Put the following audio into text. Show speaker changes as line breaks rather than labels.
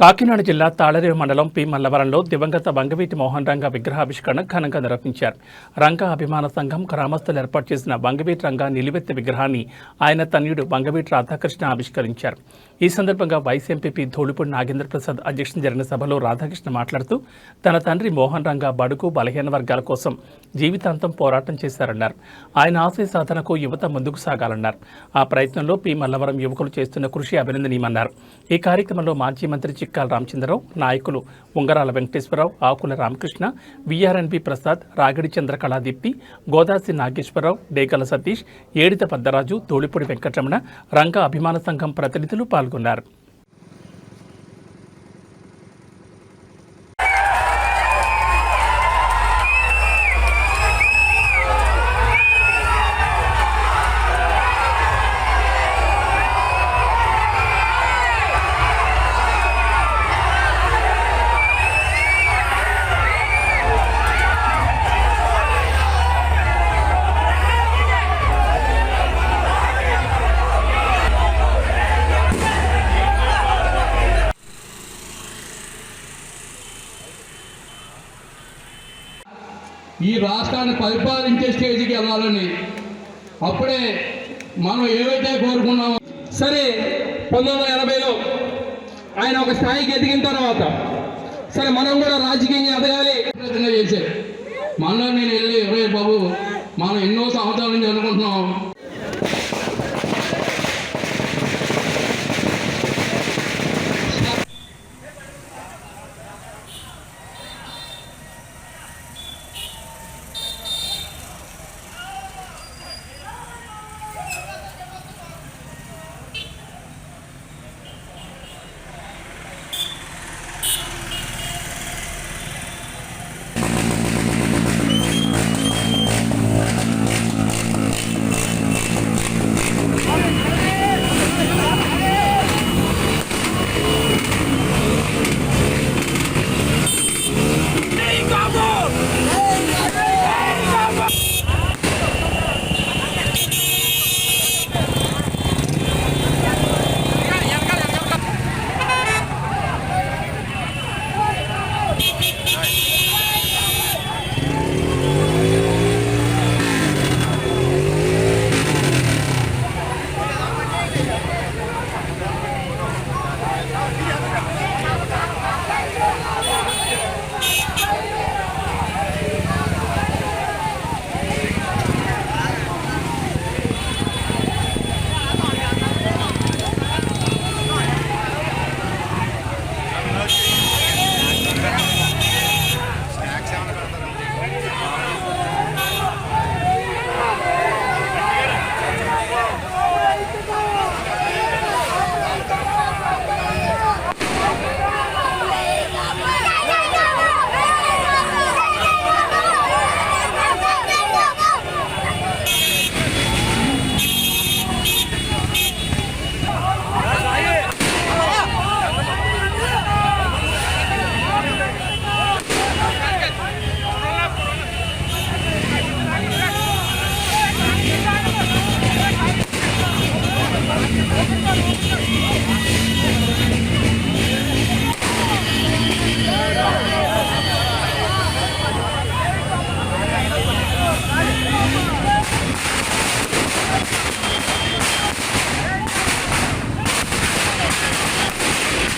కాకినాడ జిల్లా తాళరేవు మండలం పి. మల్లవరంలో దివంగత వంగవీటి మోహన్ రంగ విగ్రహావిష్కరణ ఘనంగా నిర్వహించారు. రంగ అభిమాన సంఘం గ్రామస్తులు ఏర్పాటు చేసిన వంగవీటి రంగ నిలువెత్తి విగ్రహాన్ని ఆయన తనయుడు వంగవీటి రాధాకృష్ణ ఆవిష్కరించారు. ఈ సందర్భంగా వైస్ ఎంపీపీ ధూళిపూడి నాగేంద్ర ప్రసాద్ జరిగిన సభలో రాధాకృష్ణ మాట్లాడుతూ తన తండ్రి మోహన్ రంగ బడుగు బలహీన వర్గాల కోసం జీవితాంతం పోరాటం చేశారన్నారు. ఆయన ఆశయ సాధనకు యువత ముందుకు సాగాలన్నారు. ఆ ప్రయత్నంలో పి. మల్లవరం యువకులు చేస్తున్న కృషి అభినందనీయమన్నారు. ఈ కార్యక్రమంలో మాజీ మంత్రి చిక్కాల రామచంద్రరావు నాయకులు ఉంగరాల వెంకటేశ్వరరావు ఆకుల రామకృష్ణ విఆర్ఎన్బి ప్రసాద్ రాగిడి చంద్రకళాదీప్తి గోదాసి నాగేశ్వరరావు డేగల సతీష్ ఏడిత పద్దరాజు తోళిపూడి వెంకటరమణ రంగ అభిమాన సంఘం ప్రతినిధులు పాల్గొన్నారు.
ఈ రాష్ట్రాన్ని పరిపాలించే స్టేజ్కి వెళ్ళాలని అప్పుడే మనం ఏవైతే కోరుకున్నామో
సరే పంతొమ్మిది వందల ఎనభైలో ఆయన ఒక స్థాయికి ఎదిగిన తర్వాత సరే మనం కూడా రాజకీయంగా ఎదగాలి.
ప్రయత్నం చేశారు. మనలో నేను వెళ్ళి ఒరే బాబు మనం ఎన్నో సంవత్సరాల నుంచి అనుకుంటున్నాం.